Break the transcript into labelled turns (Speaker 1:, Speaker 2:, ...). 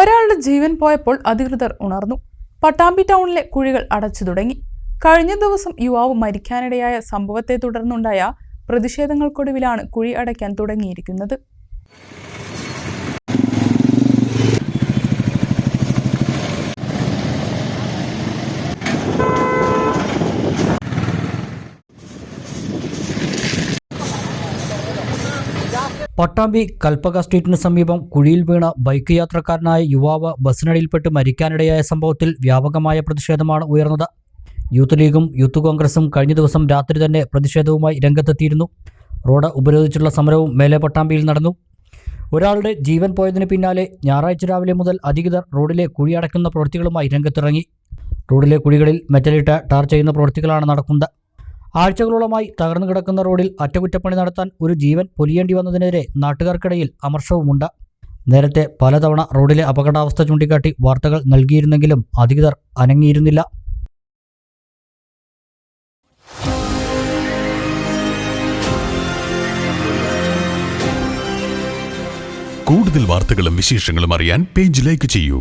Speaker 1: ഒരാളുടെ ജീവൻ പോയപ്പോൾ അധികൃതർ ഉണർന്നു. പട്ടാമ്പി ടൗണിലെ കുഴികൾ അടച്ചു തുടങ്ങി. കഴിഞ്ഞ ദിവസം യുവാവ് മരിക്കാനിടയായ സംഭവത്തെ തുടർന്നുണ്ടായ പ്രതിഷേധങ്ങൾക്കൊടുവിലാണ് കുഴി അടയ്ക്കാൻ തുടങ്ങിയിരിക്കുന്നത്.
Speaker 2: പട്ടാമ്പി കൽപ്പക സ്ട്രീറ്റിന് സമീപം കുഴിയിൽ വീണ ബൈക്ക് യാത്രക്കാരനായ യുവാവ് ബസ്സിനടിയിൽപ്പെട്ട് മരിക്കാനിടയായ സംഭവത്തിൽ വ്യാപകമായ പ്രതിഷേധമാണ് ഉയർന്നത്. യൂത്ത് ലീഗും യൂത്ത് കോൺഗ്രസും കഴിഞ്ഞ ദിവസം രാത്രി തന്നെ പ്രതിഷേധവുമായി രംഗത്തെത്തിയിരുന്നു. റോഡ് ഉപരോധിച്ചുള്ള സമരവും മേലെ പട്ടാമ്പിയിൽ നടന്നു. ഒരാളുടെ ജീവൻ പോയതിന് പിന്നാലെ ഞായറാഴ്ച രാവിലെ മുതൽ അധികൃതർ റോഡിലെ കുഴി അടയ്ക്കുന്ന പ്രവൃത്തികളുമായി രംഗത്തിറങ്ങി. റോഡിലെ കുഴികളിൽ മെറ്റലിട്ട് ടാർ ചെയ്യുന്ന പ്രവൃത്തികളാണ് നടക്കുന്നത്. ആഴ്ചകളോളമായി തകർന്നു കിടക്കുന്ന റോഡിൽ അറ്റകുറ്റപ്പണി നടത്താൻ ഒരു ജീവൻ പൊലിയേണ്ടി വന്നതിനെതിരെ നാട്ടുകാർക്കിടയിൽ അമർഷവുമുണ്ട്. നേരത്തെ പലതവണ റോഡിലെ അപകടാവസ്ഥ ചൂണ്ടിക്കാട്ടി വാർത്തകൾ നൽകിയിരുന്നെങ്കിലും അധികൃതർ അനങ്ങിയിരുന്നില്ല.
Speaker 3: കൂടുതൽ വാർത്തകളും വിശേഷങ്ങളും അറിയാൻ പേജ് ലൈക്ക് ചെയ്യൂ.